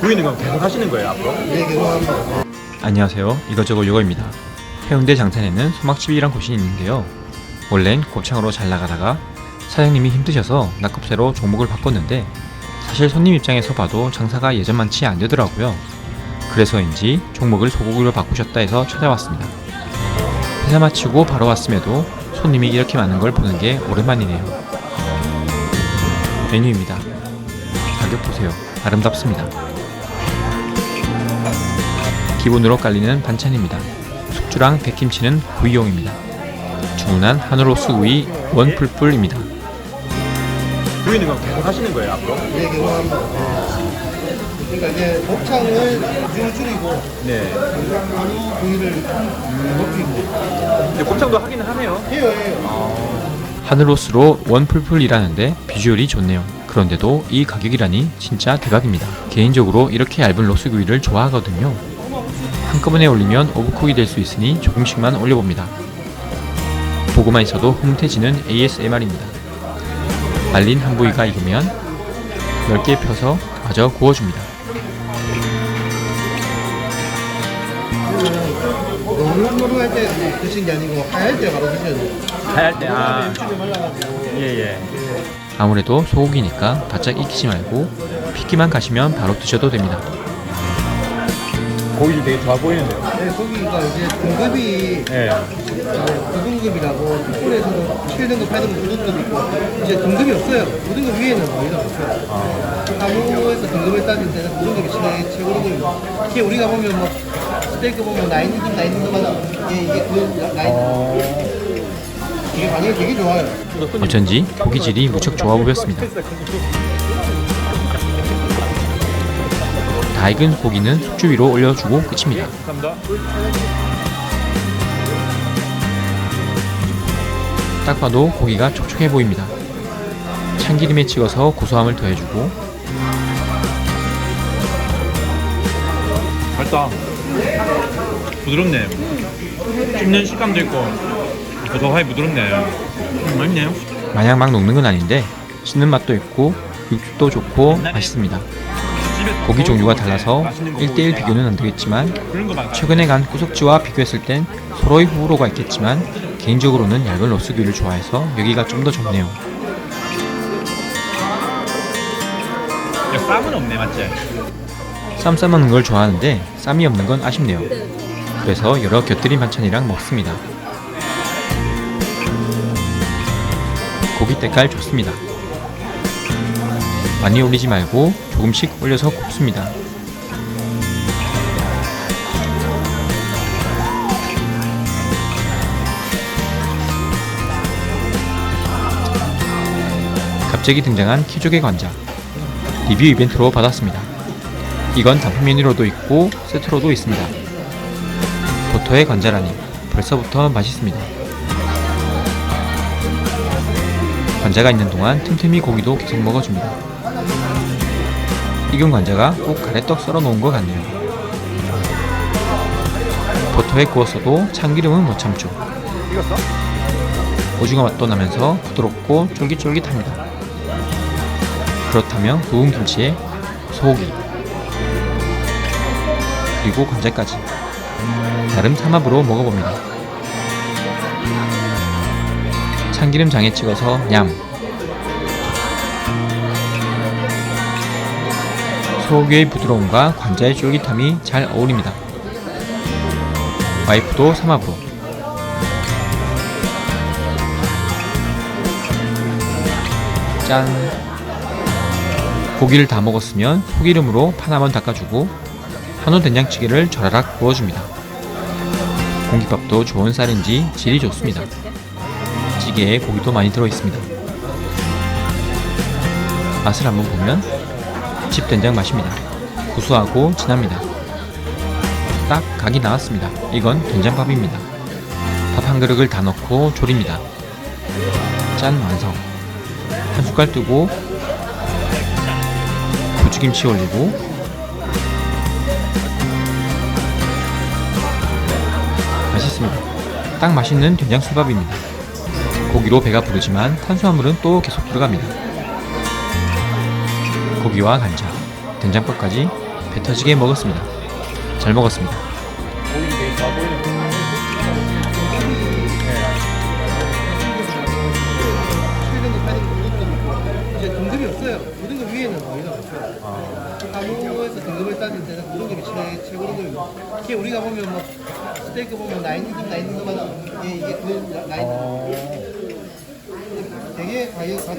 구이는 건 계속 하시는 거예요 앞으로? 네, 개봉합니다. 안녕하세요. 이거저거 요거입니다. 해운대 장산에는 소막집이란 곳이 있는데요. 원래는 곱창으로 잘 나가다가 사장님이 힘드셔서 낙곱새로 종목을 바꿨는데 사실 손님 입장에서 봐도 장사가 예전만치 안 되더라고요. 그래서인지 종목을 소고기로 바꾸셨다 해서 찾아왔습니다. 회사 마치고 바로 왔음에도 손님이 이렇게 많은 걸 보는 게 오랜만이네요. 메뉴입니다. 가격 보세요. 아름답습니다. 기본으로 깔리는 반찬입니다. 숙주랑 백김치는 구이용입니다. 주문한 한우로스 구이 원풀풀입니다. 구이는 건 계속 하시는 거예요 앞으로? 네, 개봉합니다. 그러니까 이제 곱창을 좀 줄이고 네 한우 부위를 높이고 근데 곱창도 하기는 하네요 해요, 해요. 하늘로스로 원풀풀이라는데 비주얼이 좋네요. 그런데도 이 가격이라니 진짜 대박입니다. 개인적으로 이렇게 얇은 로스구이를 좋아하거든요. 한꺼번에 올리면 오버쿡이 될 수 있으니 조금씩만 올려봅니다. 보고만 있어도 흐뭇해지는 ASMR입니다. 말린 한 부위가 익으면 넓게 펴서 마저 구워줍니다. 노릇 노릇할 때 드시는 게 아니고 하얄 때 바로 드셔야 돼요. 하얄 때아 일주일에 말라가지고. 예예 아무래도 소고기니까 바짝 익히지 말고 핏기만 가시면 바로 드셔도 됩니다. 고기도 되게 좋아 보이는데요 네, 거기가 이제 등급이 예 9등급이라고 특권에서도 7등급, 8등급, 9등급 있고 이제 등급이 없어요. 9등급 위에는 거의 다 없어요. 한우에서 등급을 따질 때는 9등급이 최, 최고등급입니다. 특히 우리가 보면 뭐 스테이크 보면 9등급, 9등급 이게, 이게 그 나인 이게 반응이 되게 좋아요. 어쩐지 고기질이 무척 좋아 보였습니다. 익은 고기는 숙주 위로 올려주고 끝입니다. 딱 봐도 고기가 촉촉해 보입니다. 참기름에 찍어서 고소함을 더해주고 맛있다 부드럽네 씹는 식감도 있고 고소하게 부드럽네 음, 맛있네요 마냥 막 녹는 건 아닌데 씹는 맛도 있고 육즙도 좋고 맛있습니다. 고기 종류가 달라서 맛있는 거 1대1 먹을 비교는 안 되겠지만 최근에 간 구석지와 비교했을 땐 서로의 호불호가 있겠지만 개인적으로는 얇은 로스구이를 좋아해서 여기가 좀 더 좋네요. 야, 쌈은 없네 맞지? 쌈 싸먹는 걸 좋아하는데 쌈이 없는 건 아쉽네요. 그래서 여러 곁들인 반찬이랑 먹습니다. 고기 때깔 좋습니다. 많이 올리지 말고 조금씩 올려서 굽습니다. 갑자기 등장한 키조개 관자 리뷰 이벤트로 받았습니다. 이건 단품 메뉴로도 있고 세트로도 있습니다. 버터의 관자라니 벌써부터 맛있습니다. 관자가 있는 동안 틈틈이 고기도 계속 먹어줍니다. 익은 관자가 꼭 가래떡 썰어 놓은 것 같네요. 버터에 구웠어도 참기름은 못 참죠. 오징어 맛도 나면서 부드럽고 쫄깃쫄깃합니다. 그렇다면 구운 김치에 소고기 그리고 관자까지 나름 삼합으로 먹어봅니다. 참기름 장에 찍어서 냠 소고기의 부드러움과 관자의 쫄깃함이 잘 어울립니다. 와이프도 삼합으로 짠. 고기를 다 먹었으면 소기름으로 판 한번 닦아주고 한우 된장찌개를 절하락 부어줍니다. 공깃밥도 좋은 쌀인지 질이 좋습니다. 찌개에 고기도 많이 들어있습니다. 맛을 한번 보면 집 된장 맛입니다. 구수하고 진합니다. 딱 각이 나왔습니다. 이건 된장밥입니다. 밥 한 그릇을 다 넣고 졸입니다. 짠 완성. 한 숟갈 뜨고 고추김치 올리고 맛있습니다. 딱 맛있는 된장술밥입니다. 고기로 배가 부르지만 탄수화물은 또 계속 들어갑니다. 고기와 간장, 된장밥까지 배 터지게 먹었습니다. 잘 먹었습니다. 보이는 게 있어 보이는 게 최등급, 8등급, 9등급 있고 이제 등급이 없어요. 5등급 위에는 어디가 없어요. 사무에서 등급을 따질 때는 9등급이 최, 최고 등급입니다. 이게 우리가 보면 뭐 스테이크 보면 9등급, 9등급 하는 이게 이게 그 9등급 되게 가격, 가-